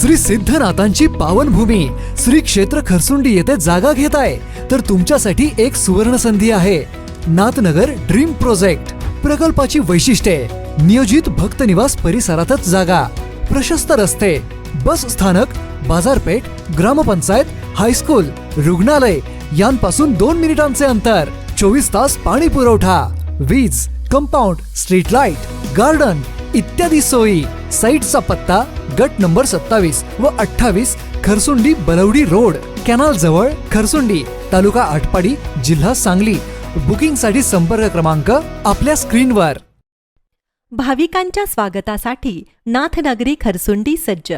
श्री सिद्धनाथांची पावनभूमी. श्री क्षेत्र खरसुंडी येथे जागा घेत आहे. तर तुमच्यासाठी एक सुवर्ण संधी आहे. Nathnagar dream project. प्रकल्पाची वैशिष्ट्ये. नियोजित भक्त निवास परिसरातच जागा. प्रशस्त रस्ते. बस स्थानक बाजारपेठ ग्रामपंचायत हायस्कूल रुग्णालय यांपासून दोन मिनिटांचे अंतर. चोवीस तास पाणी पुरवठा. वीज कंपाऊंड स्ट्रीट लाइट गार्डन इत्यादी सोयी. साईटचा पत्ता गट नंबर सत्तावीस व अठ्ठावीस खरसुंडी बलवडी रोड कॅनाल जवळ खरसुंडी तालुका आटपाडी जिल्हा सांगली. बुकिंगसाठी संपर्क क्रमांक आपल्या स्क्रीनवर. भाविकांच्या स्वागतासाठी नाथनगरी खरसुंडी सज्ज.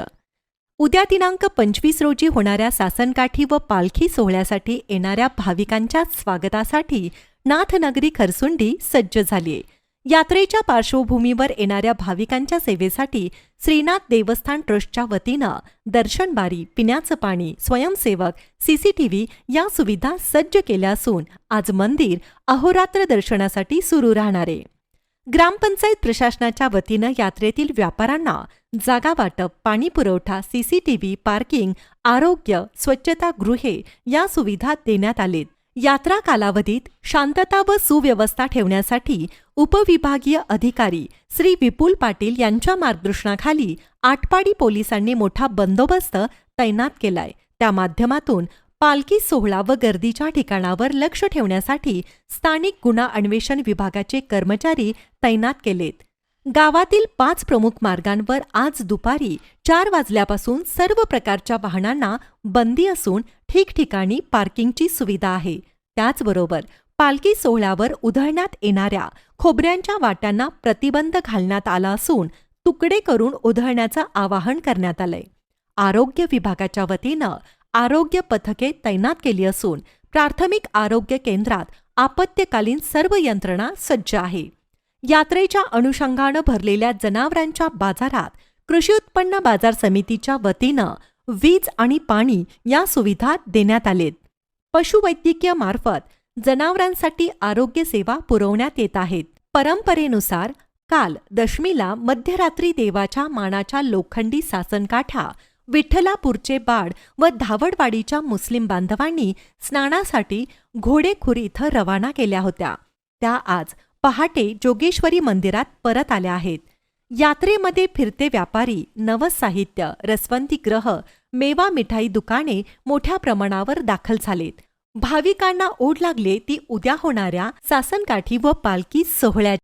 उद्या दिनांक पंचवीस रोजी होणाऱ्या सासनकाठी व पालखी सोहळ्यासाठी येणाऱ्या भाविकांच्या स्वागतासाठी नाथनगरी खरसुंडी सज्ज झालीय. यात्रेच्या पार्श्वभूमीवर येणाऱ्या भाविकांच्या सेवेसाठी श्रीनाथ देवस्थान ट्रस्टच्या वतीनं दर्शनबारी पिण्याचं पाणी स्वयंसेवक सीसीटीव्ही या सुविधा सज्ज केल्या असून आज मंदिर अहोरात्र दर्शनासाठी सुरू राहणार आहे. ग्रामपंचायत प्रशासनाच्या वतीनं यात्रेतील व्यापाऱ्यांना जागा वाटप पाणी पुरवठा सीसीटीव्ही पार्किंग आरोग्य स्वच्छता गृहे या सुविधा देण्यात आलेत. यात्रा कालावधीत शांतता व सुव्यवस्था ठेवण्यासाठी उपविभागीय अधिकारी श्री विपुल पाटील यांच्या मार्गदर्शनाखाली आटपाडी पोलिसांनी मोठा बंदोबस्त तैनात केलाय. त्या माध्यमातून पालखी सोहळा व गर्दीच्या ठिकाणावर लक्ष ठेवण्यासाठी स्थानिक गुन्हा अन्वेषण विभागाचे कर्मचारी तैनात केलेत. गावातील पाच प्रमुख मार्गांवर आज दुपारी चार वाजल्यापासून सर्व प्रकारच्या वाहनांना बंदी असून ठिकठिकाणी पार्किंगची सुविधा आहे. त्याचबरोबर पालखी सोहळ्यावर उधळण्यात येणाऱ्या खोबऱ्यांच्या वाट्यांना प्रतिबंध घालण्यात आला असून तुकडे करून उधळण्याचं आवाहन करण्यात आलंय. आरोग्य विभागाच्या वतीनं आरोग्य पथके तैनात केली असून प्राथमिक आरोग्य केंद्रात आपत्कालीन सर्व यंत्रणा सज्ज आहे. यात्रेच्या अनुषंगानं भरलेल्या जनावरांच्या बाजारात कृषी उत्पन्न बाजार समितीच्या वतीनं वीज आणि पाणी या सुविधा देण्यात आलेत. पशुवैद्यकीय मार्फत जनावरांसाठी आरोग्य सेवा पुरवण्यात येत आहेत. परंपरेनुसार काल दशमीला मध्यरात्री देवाच्या मानाच्या लोखंडी सासनकाठा विठ्ठलापूरचे बाड व धावडवाडीच्या मुस्लिम बांधवांनी स्नानासाठी घोडेखुरी इथं रवाना केल्या होत्या. त्या आज पहाटे जोगेश्वरी मंदिरात परत आल्या आहेत. यात्रेमध्ये फिरते व्यापारी नवसाहित्य रसवंतीग्रह रसवंती ग्रह मेवा मिठाई दुकाने मोठ्या प्रमाणावर दाखल झालेत. भाविकांना ओढ लागले ती उद्या होणाऱ्या सासनकाठी व पालखी सोहळ्याची